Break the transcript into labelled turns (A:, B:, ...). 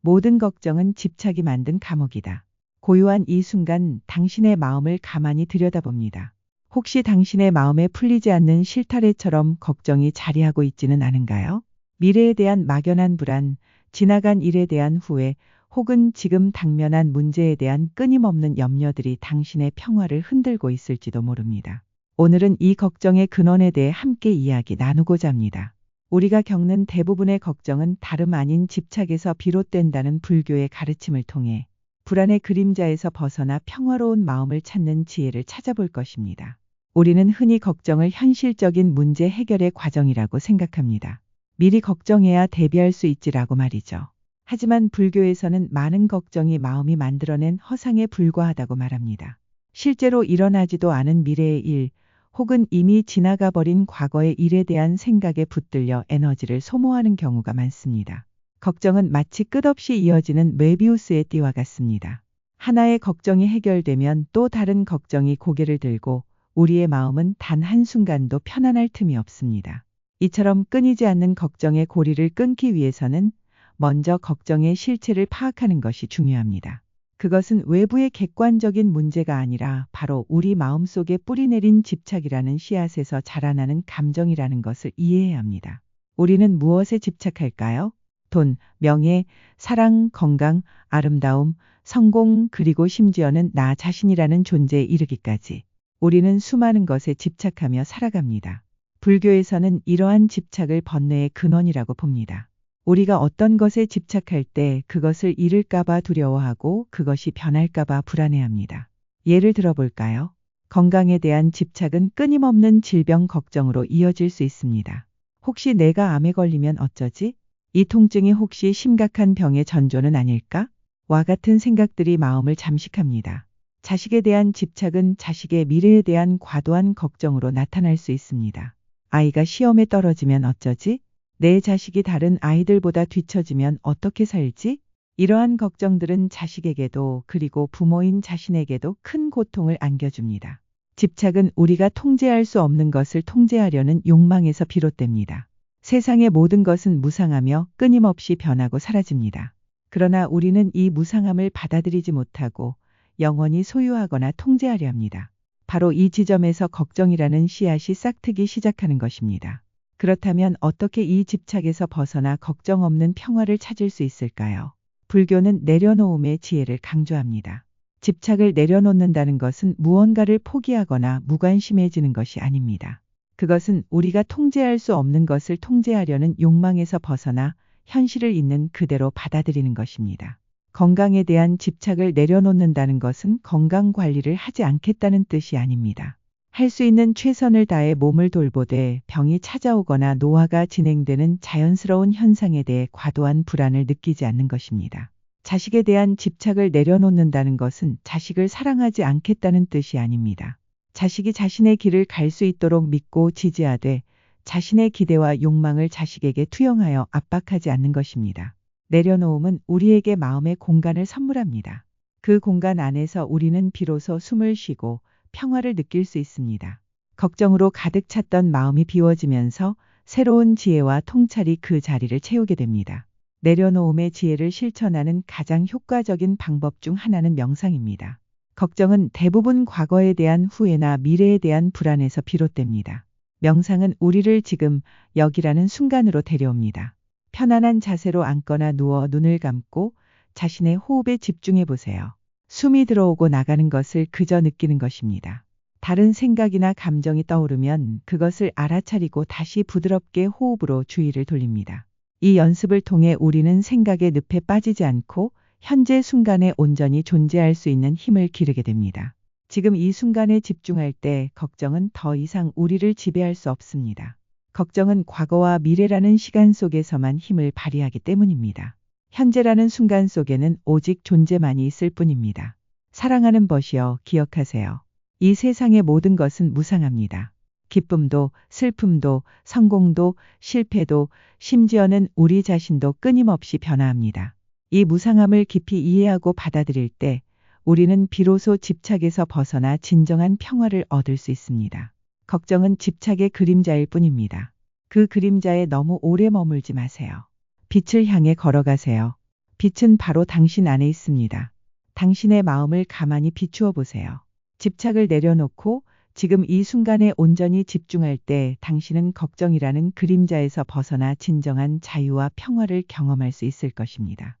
A: 모든 걱정은 집착이 만든 감옥이다. 고요한 이 순간 당신의 마음을 가만히 들여다봅니다. 혹시 당신의 마음에 풀리지 않는 실타래처럼 걱정이 자리하고 있지는 않은가요? 미래에 대한 막연한 불안, 지나간 일에 대한 후회, 혹은 지금 당면한 문제에 대한 끊임없는 염려들이 당신의 평화를 흔들고 있을지도 모릅니다. 오늘은 이 걱정의 근원에 대해 함께 이야기 나누고자 합니다. 우리가 겪는 대부분의 걱정은 다름 아닌 집착에서 비롯된다는 불교의 가르침을 통해 불안의 그림자에서 벗어나 평화로운 마음을 찾는 지혜를 찾아볼 것입니다. 우리는 흔히 걱정을 현실적인 문제 해결의 과정이라고 생각합니다. 미리 걱정해야 대비할 수 있지라고 말이죠. 하지만 불교에서는 많은 걱정이 마음이 만들어낸 허상에 불과하다고 말합니다. 실제로 일어나지도 않은 미래의 일, 혹은 이미 지나가 버린 과거의 일에 대한 생각에 붙들려 에너지를 소모하는 경우가 많습니다. 걱정은 마치 끝없이 이어지는 메비우스의 띠와 같습니다. 하나의 걱정이 해결되면 또 다른 걱정이 고개를 들고 우리의 마음은 단 한순간도 편안할 틈이 없습니다. 이처럼 끊이지 않는 걱정의 고리를 끊기 위해서는 먼저 걱정의 실체를 파악하는 것이 중요합니다. 그것은 외부의 객관적인 문제가 아니라 바로 우리 마음속에 뿌리내린 집착이라는 씨앗에서 자라나는 감정이라는 것을 이해해야 합니다. 우리는 무엇에 집착할까요? 돈, 명예, 사랑, 건강, 아름다움, 성공, 그리고 심지어는 나 자신이라는 존재에 이르기까지 우리는 수많은 것에 집착하며 살아갑니다. 불교에서는 이러한 집착을 번뇌의 근원이라고 봅니다. 우리가 어떤 것에 집착할 때 그것을 잃을까봐 두려워하고 그것이 변할까봐 불안해합니다. 예를 들어볼까요? 건강에 대한 집착은 끊임없는 질병 걱정으로 이어질 수 있습니다. 혹시 내가 암에 걸리면 어쩌지? 이 통증이 혹시 심각한 병의 전조는 아닐까? 와 같은 생각들이 마음을 잠식합니다. 자식에 대한 집착은 자식의 미래에 대한 과도한 걱정으로 나타날 수 있습니다. 아이가 시험에 떨어지면 어쩌지? 내 자식이 다른 아이들보다 뒤처지면 어떻게 살지? 이러한 걱정들은 자식에게도 그리고 부모인 자신에게도 큰 고통을 안겨줍니다. 집착은 우리가 통제할 수 없는 것을 통제하려는 욕망에서 비롯됩니다. 세상의 모든 것은 무상하며 끊임없이 변하고 사라집니다. 그러나 우리는 이 무상함을 받아들이지 못하고 영원히 소유하거나 통제하려 합니다. 바로 이 지점에서 걱정이라는 씨앗이 싹트기 시작하는 것입니다. 그렇다면 어떻게 이 집착에서 벗어나 걱정 없는 평화를 찾을 수 있을까요? 불교는 내려놓음의 지혜를 강조합니다. 집착을 내려놓는다는 것은 무언가를 포기하거나 무관심해지는 것이 아닙니다. 그것은 우리가 통제할 수 없는 것을 통제하려는 욕망에서 벗어나 현실을 있는 그대로 받아들이는 것입니다. 건강에 대한 집착을 내려놓는다는 것은 건강 관리를 하지 않겠다는 뜻이 아닙니다. 할 수 있는 최선을 다해 몸을 돌보되 병이 찾아오거나 노화가 진행되는 자연스러운 현상에 대해 과도한 불안을 느끼지 않는 것입니다. 자식에 대한 집착을 내려놓는다는 것은 자식을 사랑하지 않겠다는 뜻이 아닙니다. 자식이 자신의 길을 갈 수 있도록 믿고 지지하되 자신의 기대와 욕망을 자식에게 투영하여 압박하지 않는 것입니다. 내려놓음은 우리에게 마음의 공간을 선물합니다. 그 공간 안에서 우리는 비로소 숨을 쉬고 평화를 느낄 수 있습니다. 걱정으로 가득 찼던 마음이 비워지면서 새로운 지혜와 통찰이 그 자리를 채우게 됩니다. 내려놓음의 지혜를 실천하는 가장 효과적인 방법 중 하나는 명상입니다. 걱정은 대부분 과거에 대한 후회나 미래에 대한 불안에서 비롯됩니다. 명상은 우리를 지금 여기라는 순간으로 데려옵니다. 편안한 자세로 앉거나 누워 눈을 감고 자신의 호흡에 집중해 보세요. 숨이 들어오고 나가는 것을 그저 느끼는 것입니다. 다른 생각이나 감정이 떠오르면 그것을 알아차리고 다시 부드럽게 호흡으로 주의를 돌립니다. 이 연습을 통해 우리는 생각의 늪에 빠지지 않고 현재 순간에 온전히 존재할 수 있는 힘을 기르게 됩니다. 지금 이 순간에 집중할 때 걱정은 더 이상 우리를 지배할 수 없습니다. 걱정은 과거와 미래라는 시간 속에서만 힘을 발휘하기 때문입니다. 현재라는 순간 속에는 오직 존재만이 있을 뿐입니다. 사랑하는 벗이여 기억하세요. 이 세상의 모든 것은 무상합니다. 기쁨도 슬픔도 성공도 실패도 심지어는 우리 자신도 끊임없이 변화합니다. 이 무상함을 깊이 이해하고 받아들일 때 우리는 비로소 집착에서 벗어나 진정한 평화를 얻을 수 있습니다. 걱정은 집착의 그림자일 뿐입니다. 그 그림자에 너무 오래 머물지 마세요. 빛을 향해 걸어가세요. 빛은 바로 당신 안에 있습니다. 당신의 마음을 가만히 비추어 보세요. 집착을 내려놓고 지금 이 순간에 온전히 집중할 때 당신은 걱정이라는 그림자에서 벗어나 진정한 자유와 평화를 경험할 수 있을 것입니다.